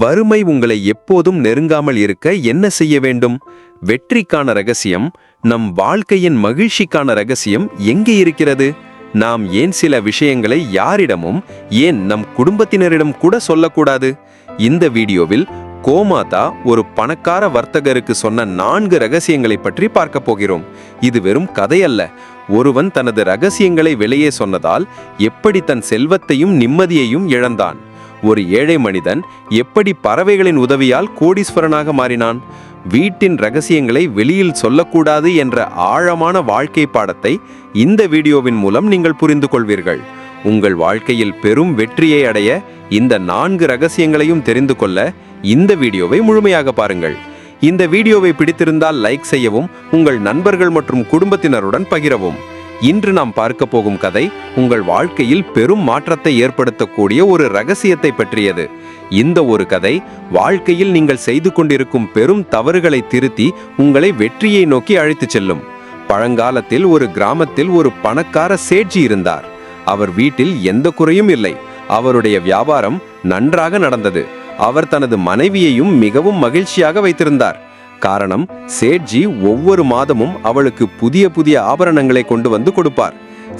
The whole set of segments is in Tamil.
வறுமை உங்களை எப்போதும் நெருங்காமல் இருக்க என்ன செய்ய வேண்டும்? வெற்றிக்கான ரகசியம் நம் வாழ்க்கையின் மகிழ்ச்சிக்கான ரகசியம் எங்கே இருக்கிறது? நாம் ஏன் சில விஷயங்களை யாரிடமும் ஏன் நம் குடும்பத்தினரிடம் கூட சொல்லக்கூடாது? இந்த வீடியோவில் கோமாதா ஒரு பணக்கார வர்த்தகருக்கு சொன்ன நான்கு ரகசியங்களை பற்றி பார்க்க போகிறோம். இது வெறும் கதையல்ல ஒருவன் தனது ரகசியங்களை வெளியே சொன்னதால் எப்படி தன் செல்வத்தையும் நிம்மதியையும் இழந்தான். ஒரு ஏழை மனிதன் எப்படி பறவைகளின் உதவியால் கோடீஸ்வரனாக மாறினான்? வீட்டின் ரகசியங்களை வெளியில் சொல்லக்கூடாது என்ற ஆழமான வாழ்க்கை பாடத்தை இந்த வீடியோவின் மூலம் நீங்கள் புரிந்து கொள்வீர்கள். உங்கள் வாழ்க்கையில் பெரும் வெற்றியை அடைய இந்த நான்கு ரகசியங்களையும் தெரிந்து கொள்ள இந்த வீடியோவை முழுமையாக பாருங்கள். இந்த வீடியோவை பிடித்திருந்தால் லைக் செய்யவும் உங்கள் நண்பர்கள் மற்றும் குடும்பத்தினருடன் பகிரவும். இன்று நாம் பார்க்க போகும் கதை உங்கள் வாழ்க்கையில் பெரும் மாற்றத்தை ஏற்படுத்தக்கூடிய ஒரு ரகசியத்தை பற்றியது. இந்த ஒரு கதை வாழ்க்கையில் நீங்கள் செய்து கொண்டிருக்கும் பெரும் தவறுகளை திருத்தி உங்களை வெற்றியை நோக்கி அழைத்துச் செல்லும். பழங்காலத்தில் ஒரு கிராமத்தில் ஒரு பணக்கார சேட்ஜி இருந்தார். அவர் வீட்டில் எந்த குறையும் இல்லை. அவருடைய வியாபாரம் நன்றாக நடந்தது. அவர் தனது மனைவியையும் மிகவும் மகிழ்ச்சியாக வைத்திருந்தார். காரணம் சேட்ஜி ஒவ்வொரு மாதமும் அவளுக்கு புதிய புதிய ஆபரணங்களை கொண்டு வந்து கொடுப்பார்.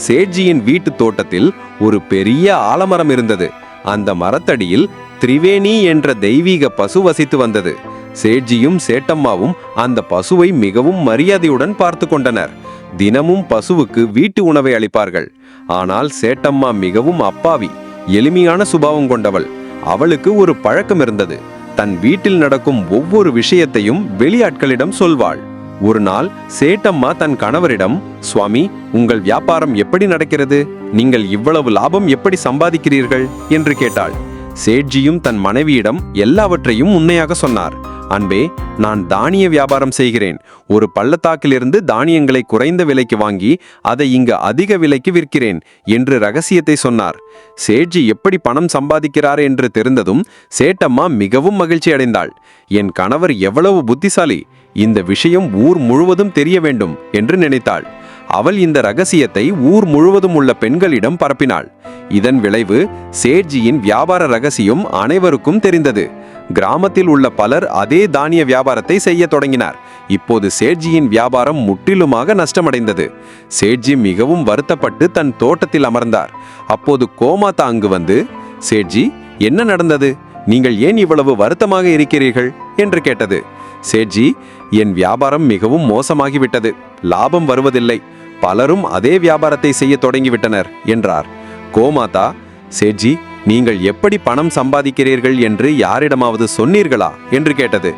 சேட்ஜியின் வீட்டு தோட்டத்தில் ஒரு பெரிய ஆலமரம் இருந்தது. அந்த மரத்தடியில் திரிவேணி என்ற தெய்வீக பசு வசித்து வந்தது. சேட்ஜியும் சேட்டம்மாவும் அந்த பசுவை மிகவும் மரியாதையுடன் பார்த்து கொண்டனர். தினமும் பசுவுக்கு வீட்டு உணவை அளிப்பார்கள். ஆனால் சேட்டம்மா மிகவும் அப்பாவி எளிமையான சுபாவம் கொண்டவள். அவளுக்கு ஒரு பழக்கம் இருந்தது. தன் வீட்டில் நடக்கும் ஒவ்வொரு விஷயத்தையும் வெளியாட்களிடம் சொல்வாள். ஒரு நாள் சேட்டம்மா தன் கணவரிடம் சுவாமி உங்கள் வியாபாரம் எப்படி நடக்கிறது? நீங்கள் இவ்வளவு லாபம் எப்படி சம்பாதிக்கிறீர்கள்? என்று கேட்டாள். சேட்ஜியும் தன் மனைவியிடம் எல்லாவற்றையும் உண்மையாக சொன்னார். அன்பே நான் தானிய வியாபாரம் செய்கிறேன். ஒரு பள்ளத்தாக்கிலிருந்து தானியங்களை குறைந்த விலைக்கு வாங்கி அதை இங்கு அதிக விலைக்கு விற்கிறேன் என்று ரகசியத்தை சொன்னார். சேட்ஜி எப்படி பணம் சம்பாதிக்கிறார் என்று தெரிந்ததும் சேட்டம்மா மிகவும் மகிழ்ச்சி அடைந்தாள். என் கணவர் எவ்வளவு புத்திசாலி இந்த விஷயம் ஊர் முழுவதும் தெரிய வேண்டும் என்று நினைத்தாள். அவள் இந்த ரகசியத்தை ஊர் முழுவதும் உள்ள பெண்களிடம் பரப்பினாள். இதன் விளைவு சேட்ஜியின் வியாபார ரகசியம் அனைவருக்கும் தெரிந்தது. கிராமத்தில் உள்ள பலர் அதே தானிய வியாபாரத்தை செய்ய தொடங்கினார். இப்போது சேட்ஜியின் வியாபாரம் முற்றிலுமாக நஷ்டமடைந்தது. சேட்ஜி மிகவும் வருத்தப்பட்டு தன் தோட்டத்தில் அமர்ந்தார். அப்போது கோமாதா அங்கு வந்து சேட்ஜி என்ன நடந்தது? நீங்கள் ஏன் இவ்வளவு வருத்தமாக இருக்கிறீர்கள்? என்று கேட்டது. சேட்ஜி என் வியாபாரம் மிகவும் மோசமாகிவிட்டது. லாபம் வருவதில்லை. பலரும் அதே வியாபாரத்தை செய்ய தொடங்கிவிட்டனர் என்றார். கோமாதா சேட்ஜி நீங்கள் எப்படி பணம் சம்பாதிக்கிறீர்கள் என்று யாரிடமாவது சொன்னீர்களா? என்று கேட்டது.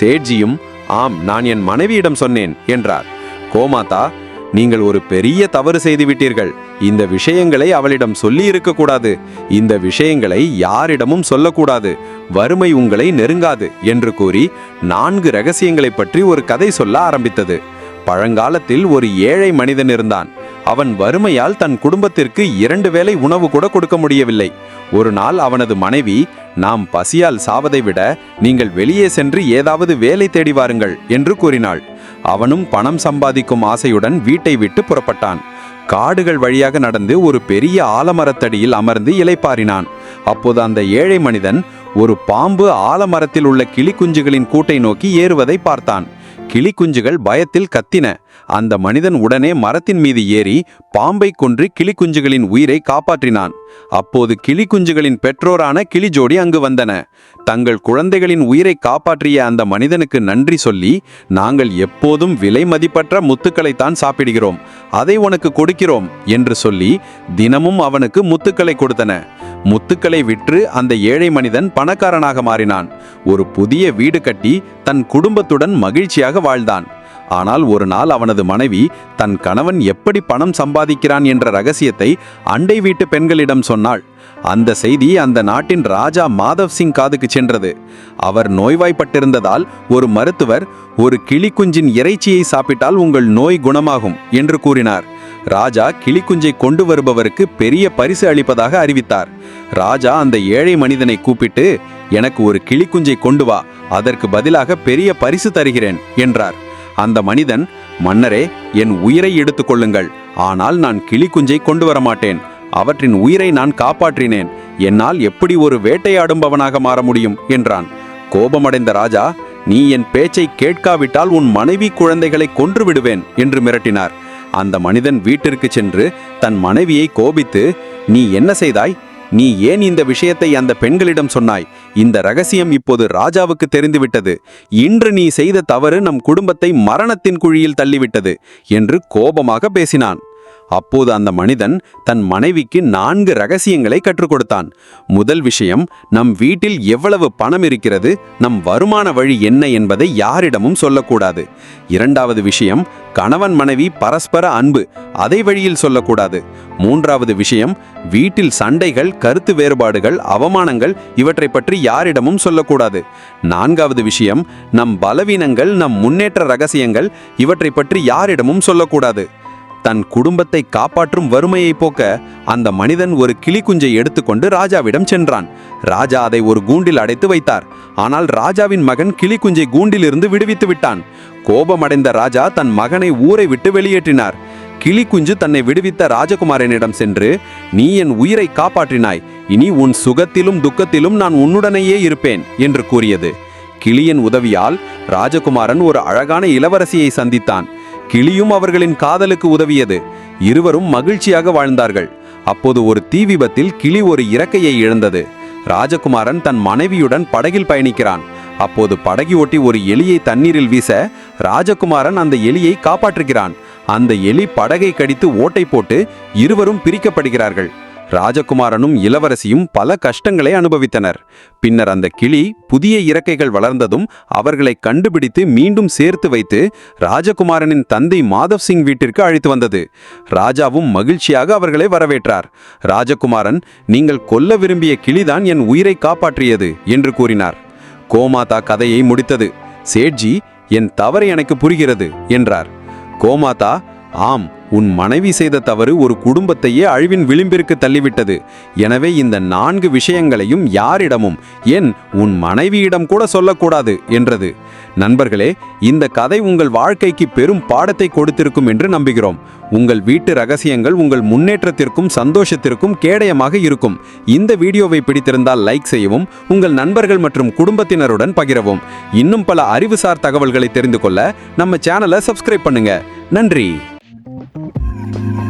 சேட்ஜியும் ஆம் நான் என் மனைவியிடம் சொன்னேன் என்றார். கோமாதா நீங்கள் ஒரு பெரிய தவறு செய்து விட்டீர்கள் இந்த விஷயங்களை அவளிடம் சொல்லி இருக்கக்கூடாது. இந்த விஷயங்களை யாரிடமும் சொல்லக்கூடாது. வறுமை உங்களை நெருங்காது என்று கூறி நான்கு ரகசியங்களை பற்றி ஒரு கதை சொல்ல ஆரம்பித்தது. பழங்காலத்தில் ஒரு ஏழை மனிதன் இருந்தான். அவன் வறுமையால் தன் குடும்பத்திற்கு இரண்டு வேளை உணவு கூட கொடுக்க முடியவில்லை. ஒரு நாள் அவனது மனைவி நாம் பசியால் சாவதை விட நீங்கள் வெளியே சென்று ஏதாவது வேலை தேடி வாருங்கள் என்று கூறினாள். அவனும் பணம் சம்பாதிக்கும் ஆசையுடன் வீட்டை விட்டு புறப்பட்டான். காடுகள் வழியாக நடந்து ஒரு பெரிய ஆலமரத்தடியில் அமர்ந்து இலைப்பாரினான் அப்போது அந்த ஏழை மனிதன் ஒரு பாம்பு ஆலமரத்தில் உள்ள கிளிக்குஞ்சுகளின் கூட்டை நோக்கி ஏறுவதை பார்த்தான். கிளிக்குஞ்சுகள் பயத்தில் கத்தின. அந்த மனிதன் உடனே மரத்தின் மீது ஏறி பாம்பை கொன்று கிளிக்குஞ்சுகளின் உயிரை காப்பாற்றினான். அப்போது கிளிக்குஞ்சுகளின் பெற்றோரான கிளி ஜோடி அங்கு வந்தன. தங்கள் குழந்தைகளின் உயிரை காப்பாற்றிய அந்த மனிதனுக்கு நன்றி சொல்லி நாங்கள் எப்போதும் விலை மதிப்பற்ற முத்துக்களைத்தான் சாப்பிடுகிறோம். அதை உனக்கு கொடுக்கிறோம் என்று சொல்லி தினமும் அவனுக்கு முத்துக்களை கொடுத்தன. முத்துக்களை விற்று அந்த ஏழை மனிதன் பணக்காரனாக மாறினான். ஒரு புதிய வீடு கட்டி தன் குடும்பத்துடன் மகிழ்ச்சியாக வாழ்ந்தான். ஆனால் ஒரு நாள் அவனது மனைவி தன் கணவன் எப்படி பணம் சம்பாதிக்கிறான் என்ற ரகசியத்தை அண்டை வீட்டு பெண்களிடம் சொன்னாள். அந்த செய்தி அந்த நாட்டின் ராஜா மாதவ் சிங் காதுக்கு சென்றது. அவர் நோய்வாய்ப்பட்டிருந்ததால் ஒரு மருத்துவர் ஒரு கிளிக்குஞ்சின் இறைச்சியை சாப்பிட்டால் உங்கள் நோய் குணமாகும் என்று கூறினார். ராஜா கிளிக்குஞ்சை கொண்டு வருபவருக்கு பெரிய பரிசு அளிப்பதாக அறிவித்தார். ராஜா அந்த ஏழை மனிதனை கூப்பிட்டு எனக்கு ஒரு கிளிக்குஞ்சை கொண்டு வா அதற்கு பதிலாக பெரிய பரிசு தருகிறேன் என்றார். அந்த மனிதன் மன்னரே என் உயிரை எடுத்துக்கொள்ளுங்கள் ஆனால் நான் கிளிக்குஞ்சை கொண்டு வர மாட்டேன் அவற்றின் உயிரை நான் காப்பாற்றினேன். என்னால் எப்படி ஒரு வேட்டையாடும்பவனாக மாற முடியும்? என்றான். கோபமடைந்த ராஜா நீ என் பேச்சை கேட்காவிட்டால் உன் மனைவி குழந்தைகளை கொன்று விடுவேன் என்று மிரட்டினார். அந்த மனிதன் வீட்டிற்கு சென்று தன் மனைவியை கோபித்து நீ என்ன செய்தாய்? நீ ஏன் இந்த விஷயத்தை அந்த பெண்களிடம் சொன்னாய்? இந்த ரகசியம் இப்போது ராஜாவுக்கு தெரிந்துவிட்டது. இன்று நீ செய்த தவறு நம் குடும்பத்தை மரணத்தின் குழியில் தள்ளிவிட்டது என்று கோபமாக பேசினான். அப்போது அந்த மனிதன் தன் மனைவிக்கு நான்கு ரகசியங்களை கற்றுக் கொடுத்தான் முதல் விஷயம் நம் வீட்டில் எவ்வளவு பணம் இருக்கிறது நம் வருமான வழி என்ன என்பதை யாரிடமும் சொல்லக்கூடாது. இரண்டாவது விஷயம் கணவன் மனைவி பரஸ்பர அன்பு அதை வழியில் சொல்லக்கூடாது. மூன்றாவது விஷயம் வீட்டில் சண்டைகள் கருத்து வேறுபாடுகள் அவமானங்கள் இவற்றை பற்றி யாரிடமும் சொல்லக்கூடாது. நான்காவது விஷயம் நம் பலவீனங்கள் நம் முன்னேற்ற ரகசியங்கள் இவற்றை பற்றி யாரிடமும் சொல்லக்கூடாது. தன் குடும்பத்தை காப்பாற்றும் வறுமையை போக்க அந்த மனிதன் ஒரு கிளிக்குஞ்சை எடுத்துக்கொண்டு ராஜாவிடம் சென்றான். ராஜா அதை ஒரு கூண்டில் அடைத்து வைத்தார். ஆனால் ராஜாவின் மகன் கிளிக்குஞ்சை கூண்டிலிருந்து விடுவித்து விட்டான். கோபமடைந்த ராஜா தன் மகனை ஊரை விட்டு வெளியேற்றினார். கிளிக்குஞ்சு தன்னை விடுவித்த ராஜகுமாரனிடம் சென்று நீ என் உயிரை காப்பாற்றினாய். இனி உன் சுகத்திலும் துக்கத்திலும் நான் உன்னுடனேயே இருப்பேன் என்று கூறியது. கிளியின் உதவியால் ராஜகுமாரன் ஒரு அழகான இளவரசியை சந்தித்தான். கிளியும் அவர்களின் காதலுக்கு உதவியது. இருவரும் மகிழ்ச்சியாக வாழ்ந்தார்கள். அப்போது ஒரு தீ விபத்தில் கிளி ஒரு இறக்கையை இழந்தது. ராஜகுமாரன் தன் மனைவியுடன் படகில் பயணிக்கிறான். அப்போது படகி ஒட்டி ஒரு எலியை தண்ணீரில் வீச ராஜகுமாரன் அந்த எலியை காப்பாற்றுகிறான். அந்த எலி படகை கடித்து ஓட்டை போட்டு இருவரும் பிரிக்கப்படுகிறார்கள். ராஜகுமாரனும் இளவரசியும் பல கஷ்டங்களை அனுபவித்தனர். பின்னர் அந்த கிளி புதிய இறக்கைகள் வளர்ந்ததும் அவர்களை கண்டுபிடித்து மீண்டும் சேர்த்து வைத்து ராஜகுமாரனின் தந்தை மாதவ் சிங் வீட்டிற்கு அழைத்து வந்தது. ராஜாவும் மகிழ்ச்சியாக அவர்களை வரவேற்றார். ராஜகுமாரன் நீங்கள் கொல்ல விரும்பிய கிளிதான் என் உயிரை காப்பாற்றியது என்று கூறினார். கோமாதா கதையை முடித்தது. சேட்ஜி என் தவறு எனக்கு புரிகிறது என்றார். கோமாதா ஆம் உன் மனைவி செய்த தவறு ஒரு குடும்பத்தையே அழிவின் விளிம்பிற்கு தள்ளிவிட்டது. எனவே இந்த நான்கு விஷயங்களையும் யாரிடமும் ஏன் உன் மனைவியிடம் கூட சொல்லக்கூடாது என்றது. நண்பர்களே இந்த கதை உங்கள் வாழ்க்கைக்கு பெரும் பாடத்தை கொடுத்திருக்கும் என்று நம்புகிறோம். உங்கள் வீட்டு ரகசியங்கள் உங்கள் முன்னேற்றத்திற்கும் சந்தோஷத்திற்கும் கேடயமாக இருக்கும். இந்த வீடியோவை பிடித்திருந்தால் லைக் செய்யவும் உங்கள் நண்பர்கள் மற்றும் குடும்பத்தினருடன் பகிரவும். இன்னும் பல அறிவுசார் தகவல்களை தெரிந்து கொள்ள நம்ம சேனலை சப்ஸ்கிரைப் பண்ணுங்க. நன்றி. Thank you.